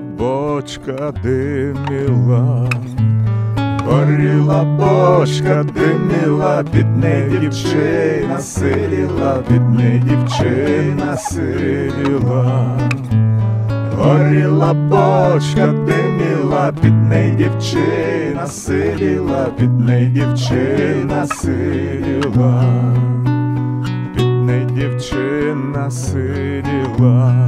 бочка диміла, горіла бочка диміла, під неї дівчина сиділа, під неї дівчина сиділа. Горіла бочка диміла, під неї дівчина сиділа, під неї дівчина сиділа, під неї дівчина сиділа,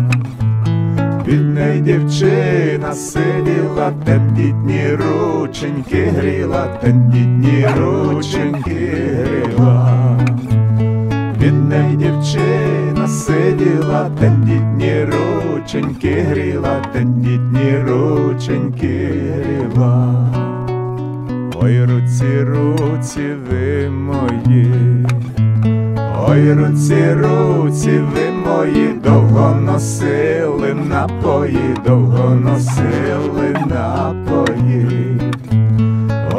неї дівчина сиділа, тендітні рученьки гріла, тендітні рученьки гріла. Від неї дівчина сиділа, тендітні рученьки гріла, тендітні рученьки гріла. Ой, руці, руці ви мої, ой, руці, руці ви мої, довго носили напої, довго носили напої.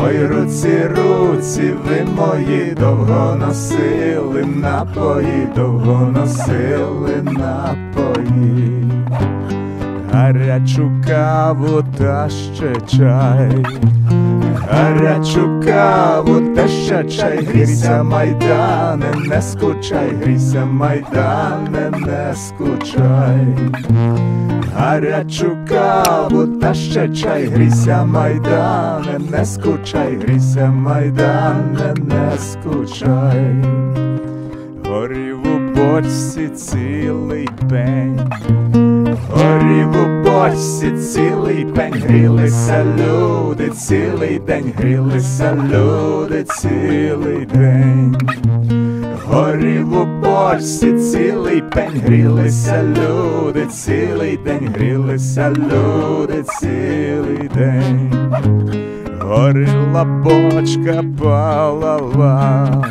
Ой, руці, руці, ви мої, довго носили напої, довго носили напої, гарячу каву та ще чай, гарячу каву та ще чай, грійся, майдане, не скучай, грійся, майдане, не скучай. Гарячу каву та ще чай, грійся, майдане, не скучай, грійся, майдане, не скучай. Горів у бочці цілий пень, горів цілий пень, грілися люди, цілий день, грілися люди, цілий день. Горів у бочці цілий пень, грілися люди, цілий день, грілися люди, цілий день. Горіла бочка палала,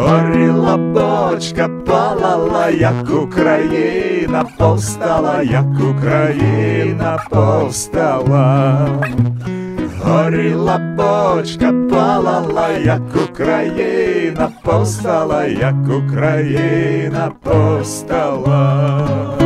горіла бочка палала, як Україна повстала, як Україна повстала. Горіла бочка палала, як Україна повстала, як Україна повстала.